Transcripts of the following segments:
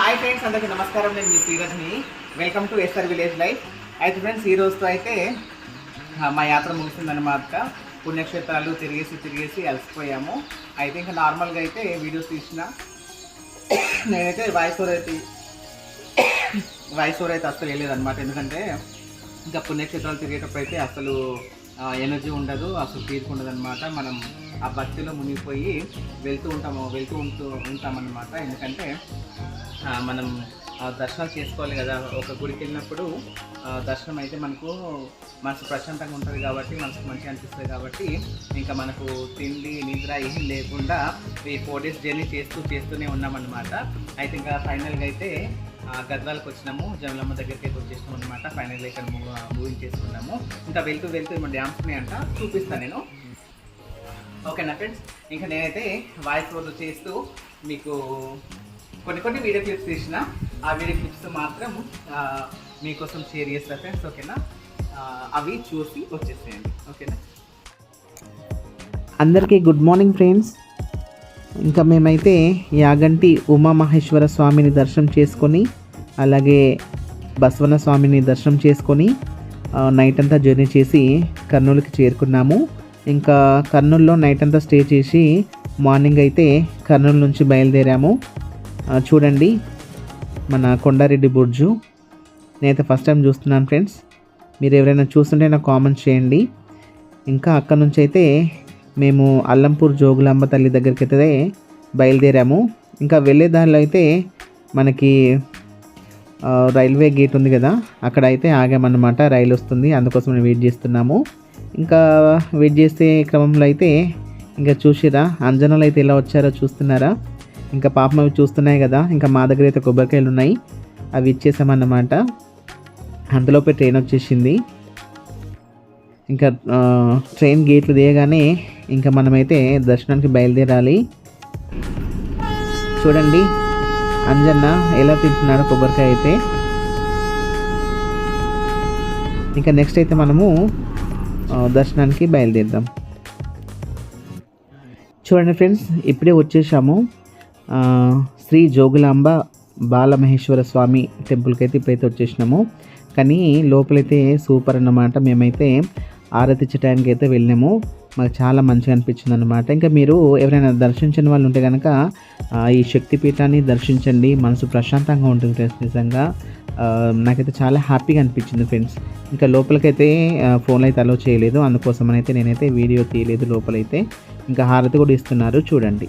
Hi friends అందరికీ నమస్కారం. నేను మీ Srirajni. Welcome to SR village life అయితే ఫ్రెండ్స్ ఈ రోజుతో అయితే మా యాత్ర ముగిసిందన్నమాట పుణ్యక్షేత్రాలు తిరిగేసి తిరిగేసి అలసిపోయాము. అయితే ఇంకా నార్మల్గా అయితే వీడియోస్ తీసిన. నేనైతే వాయిస్ ఓవర్ అయితే వాయిస్ ఓవర్ అయితే అసలు వెళ్ళేదన్నమాట ఎందుకంటే ఇంకా పుణ్యక్షేత్రాలు తిరిగేటప్పుడు అయితే అసలు ఎనర్జీ ఉండదు అసలు తీరిక అనమాట మనం ఆ భక్తిలో మునిగిపోయి వెళ్తూ ఉంటాము వెళ్తూ ఉంటూ ఉంటామన్నమాట. ఎందుకంటే మనం దర్శనం చేసుకోవాలి కదా. ఒక గుడికి వెళ్ళినప్పుడు దర్శనం అయితే మనకు మనసు ప్రశాంతంగా ఉంటుంది కాబట్టి మనసుకు మంచిగా అనిపిస్తుంది కాబట్టి ఇంకా మనకు తిండి నిద్ర ఏం లేకుండా ఈ ఫోర్ డేస్ జర్నీ చేస్తూ చేస్తూనే ఉన్నామన్నమాట. అయితే ఇంకా ఫైనల్గా అయితే గద్వాలకు వచ్చినాము. జమలమ్మ దగ్గరికి అయితే వచ్చేసినాం అనమాట ఫైనల్గా ఇక్కడ మూవింగ్ చేసుకున్నాము. ఇంకా వెళ్తూ వెళ్తూ మన డ్యామ్స్ ఉన్నాయంట చూపిస్తాను నేను. ఓకేనా ఫ్రెండ్స్ ఇంకా నేనైతే వాయిస్ ఓవర్ చేస్తూ మీకు కొన్ని కొన్ని వీడియో క్లిప్స్ తీసిన ఆ వీడియో క్లిప్స్ మాత్రం మీకోసం షేర్ చేస్తా ఫ్రెండ్స్ ఓకేనా? అవి చూసి వచ్చేసేయండి ఓకేనా? అందరికీ గుడ్ మార్నింగ్ ఫ్రెండ్స్. ఇంకా మేమైతే యాగంటి ఉమామహేశ్వర స్వామిని దర్శనం చేసుకొని అలాగే బసవన స్వామిని దర్శనం చేసుకొని నైట్ అంతా జర్నీ చేసి కర్నూలుకి చేరుకున్నాము. ఇంకా కర్నూలులో నైట్ అంతా స్టే చేసి మార్నింగ్ అయితే కర్నూలు నుంచి బయలుదేరాము. చూడండి. మన కొండారెడ్డి బుర్జు. నేనైతే ఫస్ట్ టైం చూస్తున్నాను ఫ్రెండ్స్ మీరు ఎవరైనా చూస్తుంటే నాకు కామెంట్ చేయండి. ఇంకా అక్కడ నుంచి అయితే మేము అల్లంపూర్ జోగులాంబ తల్లి దగ్గరికి అయితే బయలుదేరాము. ఇంకా వెళ్ళే దారిలో అయితే మనకి రైల్వే గేట్ ఉంది కదా. అక్కడ అయితే ఆగామన్నమాట. రైలు వస్తుంది. అందుకోసం మేము వెయిట్ చేస్తున్నాము. ఇంకా వెయిట్ చేసే క్రమంలో అయితే ఇంకా చూసిరా. అంజనాలు అయితే ఎలా వచ్చారో చూస్తున్నారా? ఇంకా పాపం అవి చూస్తున్నాయి కదా. ఇంకా మా దగ్గర అయితే కొబ్బరికాయలు ఉన్నాయి. అవి ఇచ్చేసామన్నమాట. అంతలోపే ట్రైన్ వచ్చేసింది. ఇంకా ట్రైన్ గేట్లు దిగగానే ఇంకా మనమైతే దర్శనానికి బయలుదేరాలి. చూడండి అంజన్న ఎలా తింటున్నాడు కొబ్బరికాయ అయితే. ఇంకా నెక్స్ట్ అయితే మనము దర్శనానికి బయలుదేరుదాం. చూడండి ఫ్రెండ్స్ ఇప్పుడే వచ్చేసాము. శ్రీ జోగులాంబ బాలమహేశ్వర స్వామి టెంపుల్కి అయితే ఇప్పుడైతే వచ్చేసినాము కానీ లోపలైతే సూపర్ అన్నమాట. మేమైతే ఆరతిచ్చటానికి అయితే వెళ్ళాము మాకు చాలా మంచిగా అనిపించింది అనమాట ఇంకా మీరు ఎవరైనా దర్శించిన వాళ్ళు ఉంటే కనుక ఈ శక్తిపీఠాన్ని దర్శించండి. మనసు ప్రశాంతంగా ఉంటుంది ఫ్రెండ్స్ నిజంగా. నాకైతే చాలా హ్యాపీగా అనిపించింది ఫ్రెండ్స్. ఇంకా లోపలికైతే ఆ, ఫోన్లో అయితే అలో చేయలేదు. అందుకోసమనైతే నేనైతే వీడియో తీయలేదు లోపలైతే. ఇంకా హారతి కూడా ఇస్తున్నారు. చూడండి.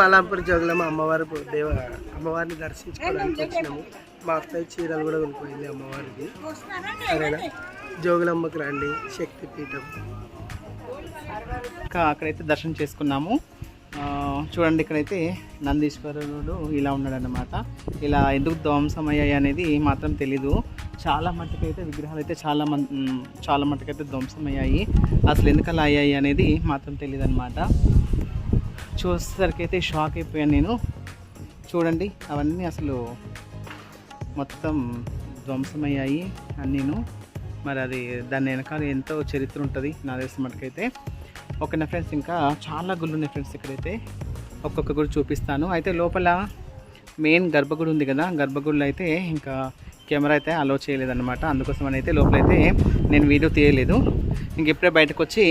మలాంపూర్ జోగులమ్మ అమ్మవారి దేవ అమ్మవారిని దర్శించుకోవడానికి వచ్చినాము. మా అత్తయ్య చీరలు కూడా కొనుక్కోయింది అమ్మవారికి సరేనా? జోగులమ్మకి రండి శక్తిపీఠం ఇంకా అక్కడైతే దర్శనం చేసుకున్నాము. చూడండి ఇక్కడైతే నందీశ్వరుడు ఇలా ఉన్నాడన్నమాట. ఇలా ఎందుకు ధ్వంసమయ్యాయి అనేది మాత్రం తెలీదు. చాలా మట్టుకైతే విగ్రహాలు అయితే చాలా మం చాలా మట్టుకైతే ధ్వంసమయ్యాయి. అసలు ఎందుకలా అయ్యాయి అనేది మాత్రం తెలియదు అనమాట చూసేసరికి అయితే షాక్ అయిపోయాను నేను. చూడండి అవన్నీ అసలు మొత్తం ధ్వంసమయ్యాయి అన్నీను. మరి అది దాని వెనకాల ఎంతో చరిత్ర ఉంటుంది నా తెలిసిన మటుకైతే ఓకేనా ఫ్రెండ్స్ ఇంకా చాలా గుళ్ళు ఉన్నాయి ఫ్రెండ్స్ ఇక్కడైతే. ఒక్కొక్క గుడి చూపిస్తాను. అయితే లోపల మెయిన్ గర్భగుడి ఉంది కదా గర్భగుడిలో అయితే ఇంకా కెమెరా అయితే అలో చేయలేదన్నమాట. అందుకోసం అని అయితే లోపలైతే నేను వీడియో తీయలేదు. ఇంక ఇప్పుడే బయటకు వచ్చి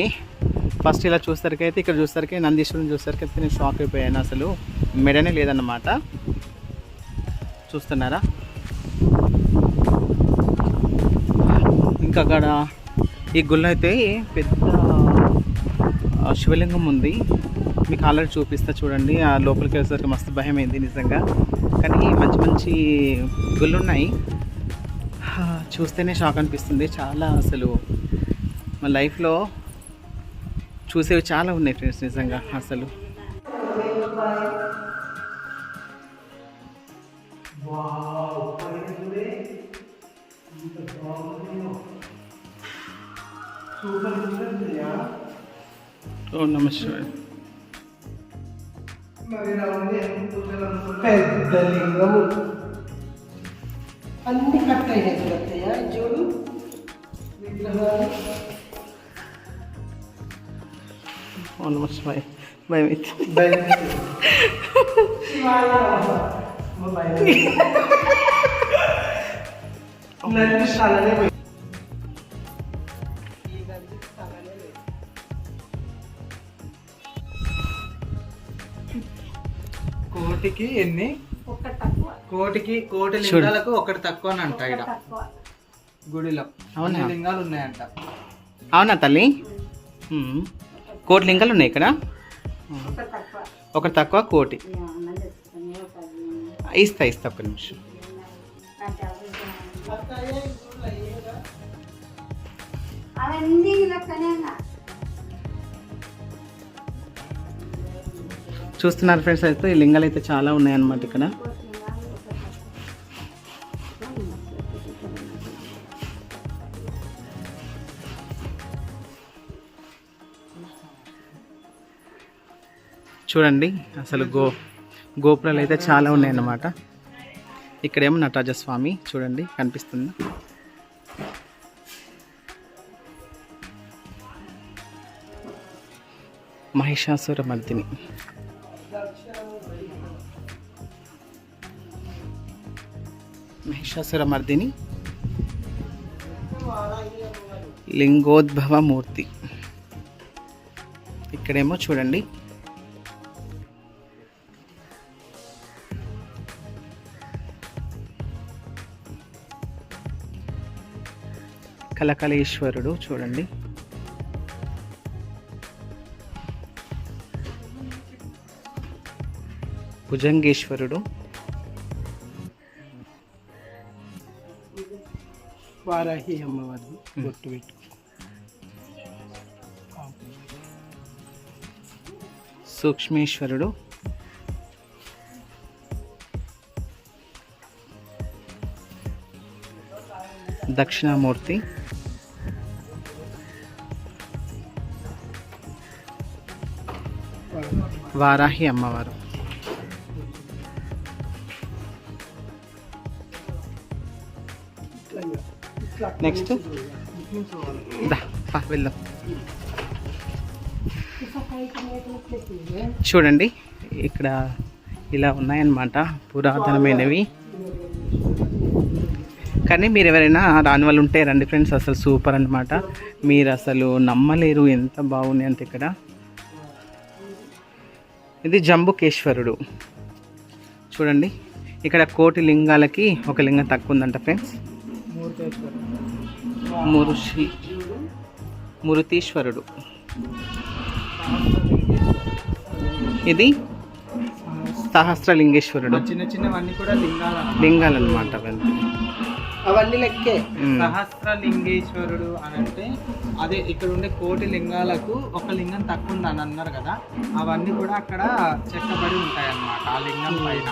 ఫస్ట్ ఇలా చూసరికి అయితే ఇక్కడ చూసరికి నందీశ్వరం చూసరికి అయితే నేను షాక్ అయిపోయాను అసలు. మెడనే లేదన్నమాట. చూస్తున్నారా? ఇంకా అక్కడ ఈ గుళ్ళ అయితే పెద్ద శివలింగం ఉంది. మీకు ఆల్రెడీ చూపిస్తా చూడండి. ఆ లోపలికి వెళ్ళేసరికి మస్తు భయం అయింది నిజంగా. కానీ మంచి మంచి గుళ్ళు ఉన్నాయి చూస్తేనే షాక్ అనిపిస్తుంది. చాలా అసలు. మా లైఫ్లో చూసేవి చాలా ఉన్నాయి ఫ్రెండ్స్ నిజంగా అసలు. ఓ నమస్తే పెద్ద లింగము అన్ని కట్ అయినాయి చూడత్తయ్య చూడు విగ్రహాలు. ఆల్మోస్ట్ భయం భయం అవుతుంది కోటికి ఎన్ని? కోటికి కోటి లింగాలకు ఒకటి తక్కువ అని అంట ఇక్కడ గుడిలో. అవునా? లింగాలు ఉన్నాయంట? అవునా తల్లి. కోటి లింగాలు ఉన్నాయి ఇక్కడ. ఒకటి తక్కువ కోటి. ఇస్తా ఇస్తా ఒక్క నిమిషం. చూస్తున్నారు ఫ్రెండ్స్ అయితే ఈ లింగాలు అయితే చాలా ఉన్నాయన్నమాట ఇక్కడ. చూడండి అసలు గో గోపురాలు అయితే చాలా ఉన్నాయన్నమాట. ఇక్కడేమో నటరాజ స్వామి చూడండి కనిపిస్తుంది. మహిషాసుర మర్దిని. మహిషాసుర మర్దిని. లింగోద్భవ మూర్తి ఇక్కడేమో చూడండి కలకలేశ్వరుడు చూడండి. భుజంగేశ్వరుడు. వారాహి బొట్టు పెట్టు. సూక్ష్మేశ్వరుడు. దక్షిణామూర్తి. వారాహి అమ్మవారు. నెక్స్ట్ వెళ్దాం. చూడండి ఇక్కడ ఇలా ఉన్నాయన్నమాట పురాతనమైనవి. కానీ మీరు ఎవరైనా రాని వాళ్ళు ఉంటే రండి ఫ్రెండ్స్ అసలు సూపర్ అన్నమాట. మీరు అసలు నమ్మలేరు ఎంత బాగున్నాయి అంటే ఇక్కడ. ఇది జంబుకేశ్వరుడు. చూడండి ఇక్కడ కోటి లింగాలకి ఒక లింగం తక్కువ ఉందంట ఫ్రెండ్స్. మురుషి మురుతీశ్వరుడు. ఇది సహస్రలింగేశ్వరుడు. చిన్న చిన్నవన్నీ కూడా లింగాలు లింగాలు అనమాట అవన్నీ అవన్నీ లెక్కే. సహస్ర లింగేశ్వరుడు అని అంటే అదే ఇక్కడ ఉండే కోటి లింగాలకు ఒక లింగం తక్కువ ఉంది అని అన్నారు కదా అవన్నీ కూడా అక్కడ చెక్కబడి ఉంటాయి అన్నమాట ఆ లింగం పైన.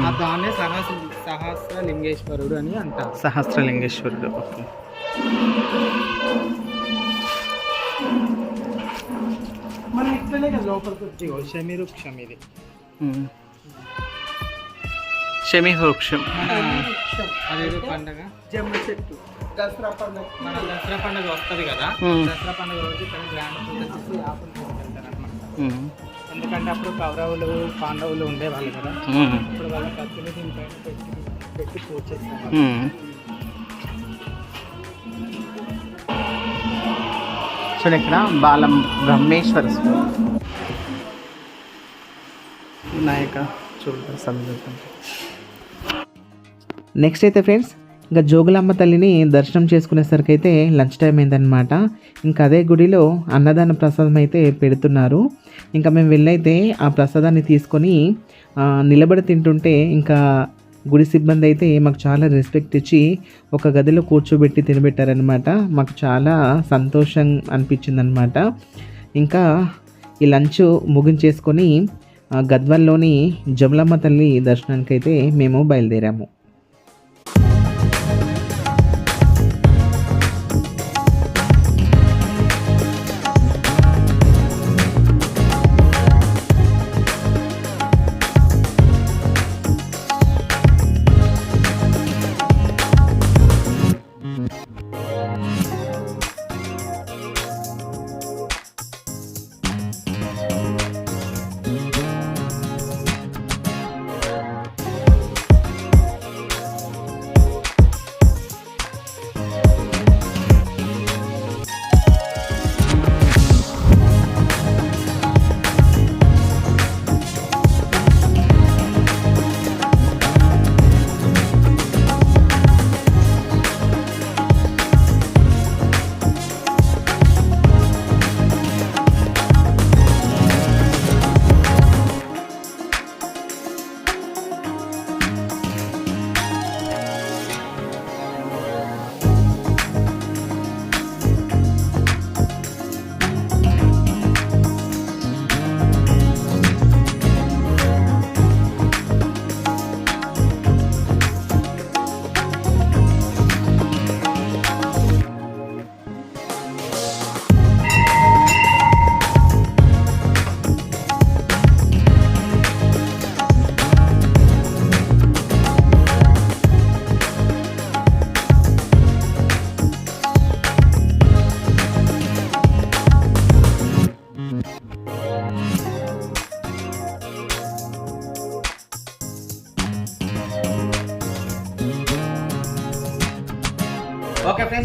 ఆ దాన్నే సహస్ర సహస్ర లింగేశ్వరుడు అని అంటారు. సహస్రలింగేశ్వరుడు ఓకే. మనం ఇట్లనే కదా లోపలికి వచ్చి ఇగో శమి వృక్షం ఇది శమి వృక్షం అదేదో పండగ. జమ్మ చెట్టు. దసరా పండుగ. మన దసరా పండుగ వస్తుంది కదా. దసరా పండుగ రోజు ఇక్కడ గ్రాండ్ పూజ చేసి ఆకులు. ఎందుకంటే అప్పుడు కౌరవులు పాండవులు ఉండేవాళ్ళు కదా. ఇప్పుడు వాళ్ళ దీనిపైన పెట్టి పెట్టి పూజ చేస్తారు. చూడండి ఇక్కడ బాలం బ్రహ్మేశ్వర స్వామి. వినాయక చూడ సందర్భం నెక్స్ట్ అయితే ఫ్రెండ్స్ ఇంకా జోగులమ్మ తల్లిని దర్శనం చేసుకునేసరికి అయితే లంచ్ టైం అయిందనమాట ఇంకా అదే గుడిలో అన్నదాన ప్రసాదం అయితే పెడుతున్నారు. ఇంకా మేము వెళ్ళైతే ఆ ప్రసాదాన్ని తీసుకొని నిలబడి తింటుంటే ఇంకా గుడి సిబ్బంది అయితే మాకు చాలా రెస్పెక్ట్ ఇచ్చి ఒక గదిలో కూర్చోబెట్టి తినబెట్టారనమాట మాకు చాలా సంతోషం అనిపించిందనమాట ఇంకా ఈ లంచ్ ముగించేసుకొని గద్వాల్లోని జమలమ్మ తల్లి దర్శనానికి అయితే మేము బయలుదేరాము.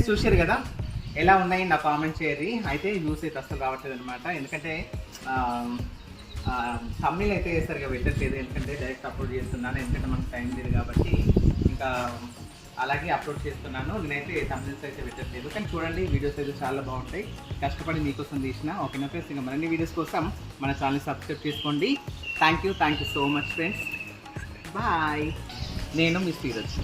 చూసారు కదా? ఎలా ఉన్నాయి? నా కామెంట్ చేయరి అయితే న్యూస్ అయితే అసలు రావట్లేదు అనమాట ఎందుకంటే తమ్మిల్ అయితే సరిగా పెట్టట్లేదు. ఎందుకంటే డైరెక్ట్ అప్లోడ్ చేస్తున్నాను. ఎందుకంటే మనకు టైం లేదు కాబట్టి ఇంకా అలాగే అప్లోడ్ చేస్తున్నాను. నేనైతే తమిళస్ అయితే పెట్టట్లేదు. కానీ చూడండి వీడియోస్ అయితే చాలా బాగుంటాయి. కష్టపడి మీకోసం తీసిన. ఓకేనా ఫ్రెండ్స్ ఇంకా మరిన్ని వీడియోస్ కోసం మన ఛానల్ సబ్స్క్రైబ్ చేసుకోండి. Thank you thank you so much friends bye నేను మీ శ్రీరజ్.